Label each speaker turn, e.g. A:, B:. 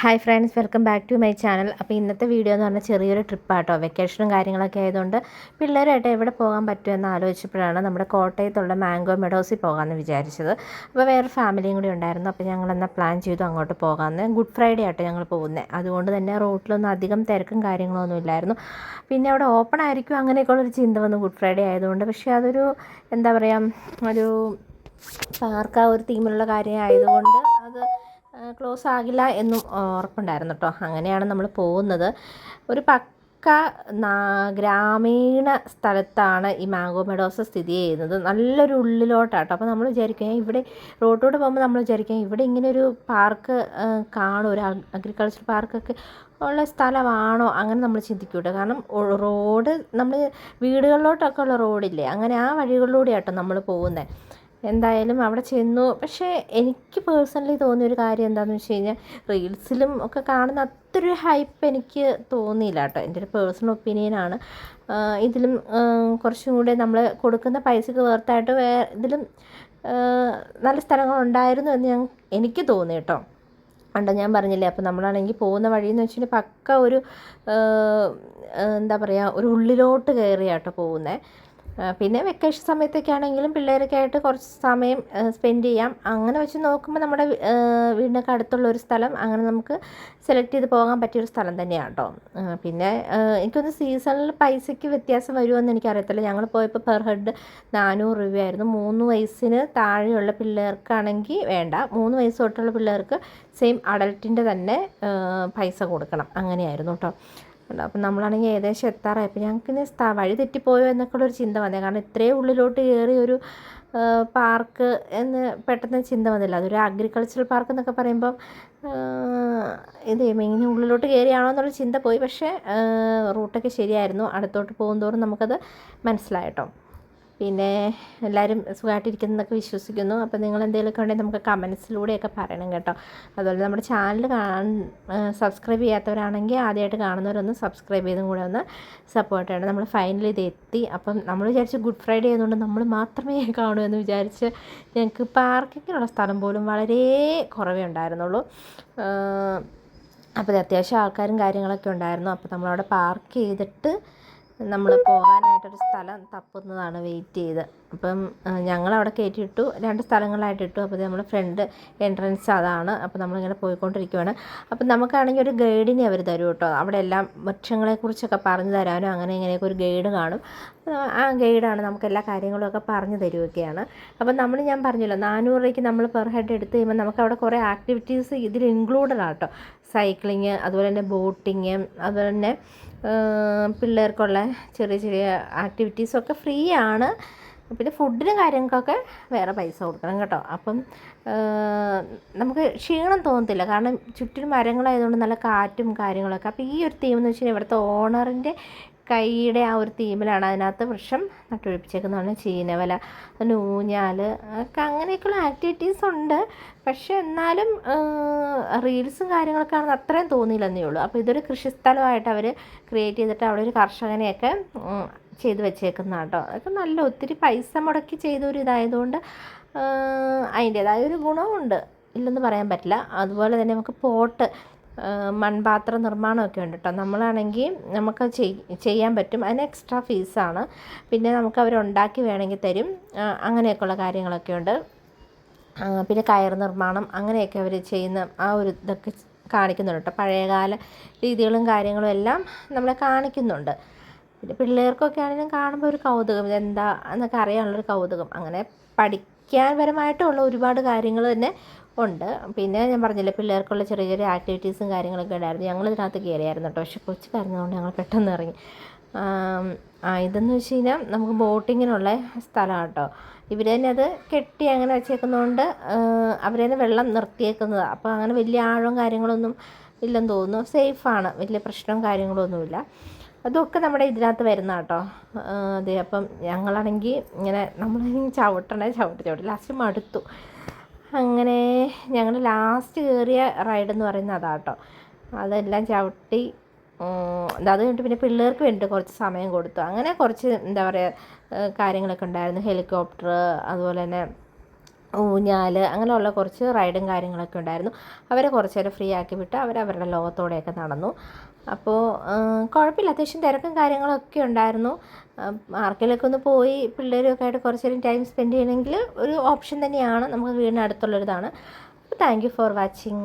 A: Hi friends welcome back to my channel അപ്പോൾ ഇന്നത്തെ video എന്ന് പറഞ്ഞാൽ ചെറിയൊരു ട്രിപ്പാട്ടോ വെക്കേഷനും കാര്യങ്ങളൊക്കെ ആയതുകൊണ്ട് പിള്ളേരായിട്ട് എവിടെ പോകാൻ പറ്റുമെന്ന് ആലോചിച്ചപ്പോഴാണ് നമ്മുടെ കോട്ടയത്തുള്ള മാംഗോ മെഡോസിൽ പോകാമെന്ന് വിചാരിച്ചത്. അപ്പോൾ വേറെ ഫാമിലിയും കൂടി ഉണ്ടായിരുന്നു. അപ്പോൾ ഞങ്ങൾ എന്നാൽ പ്ലാൻ ചെയ്തു അങ്ങോട്ട് പോകാമെന്ന്. ഗുഡ് ഫ്രൈഡേ ആട്ടോ ഞങ്ങൾ പോകുന്നത് അതുകൊണ്ട് തന്നെ റോട്ടിലൊന്നും അധികം തിരക്കും കാര്യങ്ങളൊന്നും ഇല്ലായിരുന്നു. പിന്നെ അവിടെ ഓപ്പൺ ആയിരിക്കും അങ്ങനെയൊക്കെയുള്ളൊരു ചിന്ത വന്നു ഗുഡ് ഫ്രൈഡേ ആയതുകൊണ്ട്. പക്ഷേ അതൊരു എന്താ പറയുക ഒരു പാർക്ക് ആ ഒരു തീമിലുള്ള കാര്യം ആയതുകൊണ്ട് അത് ക്ലോസ് ആകില്ല എന്നും ഉറപ്പുണ്ടായിരുന്നു കേട്ടോ അങ്ങനെയാണ് നമ്മൾ പോകുന്നത്. ഒരു പക്ക ഗ്രാമീണ സ്ഥലത്താണ് ഈ മാംഗോ മെഡോസ് സ്ഥിതി ചെയ്യുന്നത്. നല്ലൊരു ഉള്ളിലോട്ടാട്ടോ അപ്പോൾ നമ്മൾ വിചാരിക്കുക ഇവിടെ റോഡിലൂടെ പോകുമ്പോൾ നമ്മൾ വിചാരിക്കുക ഇവിടെ ഇങ്ങനെ ഒരു പാർക്ക് കാണും. ഒരു അഗ്രികൾച്ചർ പാർക്കൊക്കെ ഉള്ള സ്ഥലമാണോ? അങ്ങനെ നമ്മൾ ചിന്തിക്കൂട്ടോ. കാരണം റോഡ് നമ്മൾ വീടുകളിലോട്ടൊക്കെ ഉള്ള റോഡില്ലേ? അങ്ങനെ ആ വഴികളിലൂടെയാട്ടോ നമ്മൾ പോകുന്നത് എന്തായാലും അവിടെ ചെന്നു. പക്ഷേ എനിക്ക് പേഴ്സണലി തോന്നിയ ഒരു കാര്യം എന്താണെന്ന് വെച്ച് കഴിഞ്ഞാൽ റീൽസിലും ഒക്കെ കാണുന്ന അത്രയൊരു ഹൈപ്പ് എനിക്ക് തോന്നിയില്ല കേട്ടോ. എന്റെ ഒരു പേഴ്സണൽ ഒപ്പീനിയനാണ് ഇതിലും കുറച്ചും കൂടെ നമ്മൾ കൊടുക്കുന്ന പൈസക്ക് വേർത്തായിട്ട് വേ ഇതിലും നല്ല സ്ഥലങ്ങളുണ്ടായിരുന്നു എന്ന് ഞാൻ എനിക്ക് തോന്നി കേട്ടോ. പണ്ട് ഞാൻ പറഞ്ഞില്ലേ അപ്പോൾ നമ്മളാണെങ്കിൽ പോകുന്ന വഴിയെന്ന് വെച്ചിട്ടുണ്ടെങ്കിൽ പക്ക ഒരു എന്താ പറയുക ഒരു ഉള്ളിലോട്ട് കയറിയാട്ടോ പോകുന്നത് പിന്നെ വെക്കേഷൻ സമയത്തൊക്കെ ആണെങ്കിലും പിള്ളേരൊക്കെ ആയിട്ട് കുറച്ച് സമയം സ്പെൻഡ് ചെയ്യാം. അങ്ങനെ വെച്ച് നോക്കുമ്പോൾ നമ്മുടെ വീടിനൊക്കെ അടുത്തുള്ള ഒരു സ്ഥലം അങ്ങനെ നമുക്ക് സെലക്ട് ചെയ്ത് പോകാൻ പറ്റിയൊരു സ്ഥലം തന്നെയാണ് കേട്ടോ പിന്നെ എനിക്കൊന്ന് സീസണിൽ പൈസയ്ക്ക് വ്യത്യാസം വരുമെന്ന് എനിക്കറിയത്തില്ല. ഞങ്ങൾ പോയപ്പോൾ പെർ ഹെഡ് നാനൂറ് രൂപയായിരുന്നു. മൂന്ന് വയസ്സിന് താഴെയുള്ള പിള്ളേർക്കാണെങ്കിൽ വേണ്ട. മൂന്ന് വയസ്സ് തൊട്ടുള്ള പിള്ളേർക്ക് സെയിം അഡൽട്ടിന്റെ തന്നെ പൈസ കൊടുക്കണം. അങ്ങനെയായിരുന്നു കേട്ടോ ഉണ്ട്. അപ്പം നമ്മളാണെങ്കിൽ ഏകദേശം എത്താറായി. അപ്പോൾ ഞങ്ങൾക്ക് ഇനി വഴി തെറ്റിപ്പോയോ എന്നൊക്കെയുള്ളൊരു ചിന്ത വന്നേ. കാരണം ഇത്രയും ഉള്ളിലോട്ട് കയറി ഒരു പാർക്ക് എന്ന് പെട്ടെന്ന് ചിന്ത വന്നില്ല. അതൊരു അഗ്രികൾച്ചറൽ പാർക്ക് എന്നൊക്കെ പറയുമ്പം ഇത് ഇങ്ങനെ ഉള്ളിലോട്ട് കയറിയാണോ എന്നുള്ള ചിന്ത പോയി. പക്ഷേ റൂട്ടൊക്കെ ശരിയായിരുന്നു. അടുത്തോട്ട് പോകുന്തോറും നമുക്കത് മനസ്സിലായിട്ടോ പിന്നെ എല്ലാവരും സുഖമായിട്ടിരിക്കുന്നതൊക്കെ വിശ്വസിക്കുന്നു. അപ്പോൾ നിങ്ങൾ എന്തെങ്കിലുമൊക്കെ ഉണ്ടെങ്കിൽ നമുക്ക് കമൻസിലൂടെയൊക്കെ പറയണം കേട്ടോ. അതുപോലെ നമ്മുടെ ചാനൽ കാണാൻ സബ്സ്ക്രൈബ് ചെയ്യാത്തവരാണെങ്കിൽ ആദ്യമായിട്ട് കാണുന്നവരൊന്ന് സബ്സ്ക്രൈബ് ചെയ്തും കൂടെ ഒന്ന് സപ്പോർട്ട് ചെയ്യണം. നമ്മൾ ഫൈനലി ഇത് എത്തി. അപ്പം നമ്മൾ വിചാരിച്ച് ഗുഡ് ഫ്രൈഡേ ആയതുകൊണ്ട് നമ്മൾ മാത്രമേ കാണൂ എന്ന് വിചാരിച്ച് ഞങ്ങൾക്ക് പാർക്കിങ്ങിനുള്ള സ്ഥലം പോലും വളരെ കുറവേ ഉണ്ടായിരുന്നുള്ളൂ. അപ്പോൾ അത്യാവശ്യം ആൾക്കാരും കാര്യങ്ങളൊക്കെ ഉണ്ടായിരുന്നു. അപ്പോൾ നമ്മളവിടെ പാർക്ക് ചെയ്തിട്ട് നമ്മൾ പോകാനായിട്ടൊരു സ്ഥലം തപ്പുന്നതാണ് വെയിറ്റ് ചെയ്ത്. അപ്പം ഞങ്ങളവിടെ കയറ്റിയിട്ടു രണ്ട് സ്ഥലങ്ങളായിട്ട് ഇട്ടു അപ്പോൾ നമ്മൾ ഫ്രണ്ട് എൻട്രൻസ് അതാണ്. അപ്പോൾ നമ്മളിങ്ങനെ പോയിക്കൊണ്ടിരിക്കുവാണ്. അപ്പം നമുക്കാണെങ്കിൽ ഒരു ഗൈഡിനെ അവർ തരും കേട്ടോ അവിടെ എല്ലാം വൃക്ഷങ്ങളെക്കുറിച്ചൊക്കെ പറഞ്ഞു തരാനും അങ്ങനെ ഇങ്ങനെയൊക്കെ ഒരു ഗൈഡ് കാണും. ആ ഗൈഡാണ് നമുക്ക് എല്ലാ കാര്യങ്ങളും ഒക്കെ പറഞ്ഞു തരുമൊക്കെയാണ് അപ്പം നമ്മൾ ഞാൻ പറഞ്ഞല്ലോ നാനൂറ് രൂപയ്ക്ക് നമ്മൾ പെർ ഹെഡ് എടുത്ത് കഴിയുമ്പോൾ നമുക്ക് അവിടെ കുറേ ആക്ടിവിറ്റീസ് ഇതിൽ ഇൻക്ലൂഡഡ് ആട്ടോ. സൈക്ലിങ് അതുപോലെ തന്നെ ബോട്ടിങ് അതുപോലെ തന്നെ പിള്ളേർക്കുള്ള ചെറിയ ചെറിയ ആക്ടിവിറ്റീസൊക്കെ ഫ്രീ ആണ്. പിന്നെ ഫുഡിന് കാര്യങ്ങൾക്കൊക്കെ വേറെ പൈസ കൊടുക്കണം കേട്ടോ. അപ്പം നമുക്ക് ക്ഷീണം തോന്നത്തില്ല. കാരണം ചുറ്റിനും മരങ്ങളായതുകൊണ്ട് നല്ല കാറ്റും കാര്യങ്ങളൊക്കെ. അപ്പോൾ ഈ ഒരു തീം എന്ന് വെച്ചാൽ ഇവിടുത്തെ ഓണറിന്റെ കൈയുടെ ആ ഒരു തീമിലാണ് അതിനകത്ത് വൃക്ഷം നട്ടുപിടിപ്പിച്ചേക്കുന്നതാണ് ചീനവല നൂഞ്ഞാൽ ഒക്കെ അങ്ങനെയൊക്കെയുള്ള ആക്ടിവിറ്റീസ് ഉണ്ട്. പക്ഷെ എന്നാലും റീൽസും കാര്യങ്ങളൊക്കെ ആണെന്ന് അത്രയും തോന്നിയില്ലെന്നേ ഉള്ളൂ. അപ്പോൾ ഇതൊരു കൃഷിസ്ഥലമായിട്ട് അവർ ക്രിയേറ്റ് ചെയ്തിട്ട് അവിടെ ഒരു കർഷകനെയൊക്കെ ചെയ്ത് വെച്ചേക്കുന്ന കേട്ടോ അതൊക്കെ നല്ല ഒത്തിരി പൈസ മുടക്കി ചെയ്ത ഒരു ഇതായതുകൊണ്ട് അതിന്റേതായ ഒരു ഗുണമുണ്ട് ഇല്ലെന്ന് പറയാൻ പറ്റില്ല. അതുപോലെ തന്നെ നമുക്ക് പോട്ട് മൺപാത്ര നിർമ്മാണമൊക്കെ ഉണ്ട് കേട്ടോ. നമ്മളാണെങ്കിൽ നമുക്ക് ചെയ്യാൻ പറ്റും. അതിന് എക്സ്ട്രാ ഫീസാണ്. പിന്നെ നമുക്ക് അവർ ഉണ്ടാക്കി വേണമെങ്കിൽ തരും. അങ്ങനെയൊക്കെയുള്ള കാര്യങ്ങളൊക്കെ ഉണ്ട്. പിന്നെ കയർ നിർമ്മാണം അങ്ങനെയൊക്കെ അവർ ചെയ്യുന്ന ആ ഒരു ഇതൊക്കെ കാണിക്കുന്നുണ്ട് കേട്ടോ. പഴയകാല രീതികളും കാര്യങ്ങളും എല്ലാം നമ്മളെ കാണിക്കുന്നുണ്ട്. പിന്നെ പിള്ളേർക്കൊക്കെ ആണെങ്കിലും കാണുമ്പോൾ ഒരു കൗതുകം. ഇതെന്താ എന്നൊക്കെ അറിയാനുള്ളൊരു കൗതുകം. അങ്ങനെ പഠിക്കാൻ പരമായിട്ടുള്ള ഒരുപാട് കാര്യങ്ങൾ തന്നെ ഉണ്ട്. പിന്നെ ഞാൻ പറഞ്ഞില്ലേ പിള്ളേർക്കുള്ള ചെറിയ ചെറിയ ആക്ടിവിറ്റീസും കാര്യങ്ങളൊക്കെ ഉണ്ടായിരുന്നു. ഞങ്ങൾ ഇതിനകത്ത് കയറിയായിരുന്നു കേട്ടോ. പക്ഷെ കൊച്ചു കരഞ്ഞതുകൊണ്ട് ഞങ്ങൾ പെട്ടെന്ന് ഇറങ്ങി. ആ ഇതെന്ന് വെച്ച് കഴിഞ്ഞാൽ നമുക്ക് ബോട്ടിങ്ങിനുള്ള സ്ഥലമാണ് കേട്ടോ. ഇവർ തന്നെ അത് കെട്ടി അങ്ങനെ വെച്ചേക്കുന്നതുകൊണ്ട് അവരെ തന്നെ വെള്ളം നിർത്തിയേക്കുന്നതാണ് അപ്പോൾ അങ്ങനെ വലിയ ആഴവും കാര്യങ്ങളൊന്നും ഇല്ലെന്ന് തോന്നുന്നു. സേഫാണ്. വലിയ പ്രശ്നവും കാര്യങ്ങളൊന്നുമില്ല. അതൊക്കെ നമ്മുടെ ഇതിനകത്ത് വരുന്ന കേട്ടോ അതെ അപ്പം ഞങ്ങളാണെങ്കിൽ ഇങ്ങനെ നമ്മൾ ചവിട്ടണേ ചവിട്ടി ചവിട്ടി ലാസ്റ്റ് മടുത്തു. അങ്ങനെ ഞങ്ങൾ ലാസ്റ്റ് കയറിയ എന്ന് പറയുന്നത് അതാട്ടോ. അതെല്ലാം ചവിട്ടി അത് കഴിഞ്ഞിട്ട് പിന്നെ പിള്ളേർക്ക് വേണ്ടിയിട്ട് കുറച്ച് സമയം കൊടുത്തു. അങ്ങനെ കുറച്ച് എന്താ പറയുക കാര്യങ്ങളൊക്കെ ഉണ്ടായിരുന്നു. ഹെലികോപ്റ്റർ അതുപോലെ തന്നെ ഊഞ്ഞാൽ അങ്ങനെയുള്ള കുറച്ച് റൈഡും കാര്യങ്ങളൊക്കെ ഉണ്ടായിരുന്നു. അവരെ കുറച്ച് നേരം ഫ്രീ ആക്കി വിട്ട് അവർ അവരുടെ ലോകത്തോടെയൊക്കെ നടന്നു. അപ്പോൾ കുഴപ്പമില്ല അത്യാവശ്യം തിരക്കും കാര്യങ്ങളൊക്കെ ഉണ്ടായിരുന്നു. ആർക്കെങ്കിലുമൊക്കെ ഒന്ന് പോയി പിള്ളേരൊക്കെ ആയിട്ട് കുറച്ച് നേരം ടൈം സ്പെൻഡ് ചെയ്യണമെങ്കിൽ ഒരു ഓപ്ഷൻ തന്നെയാണ്. നമുക്ക് വീടിനടുത്തുള്ളൊരിതാണ്. അപ്പോൾ താങ്ക് യു ഫോർ വാച്ചിങ്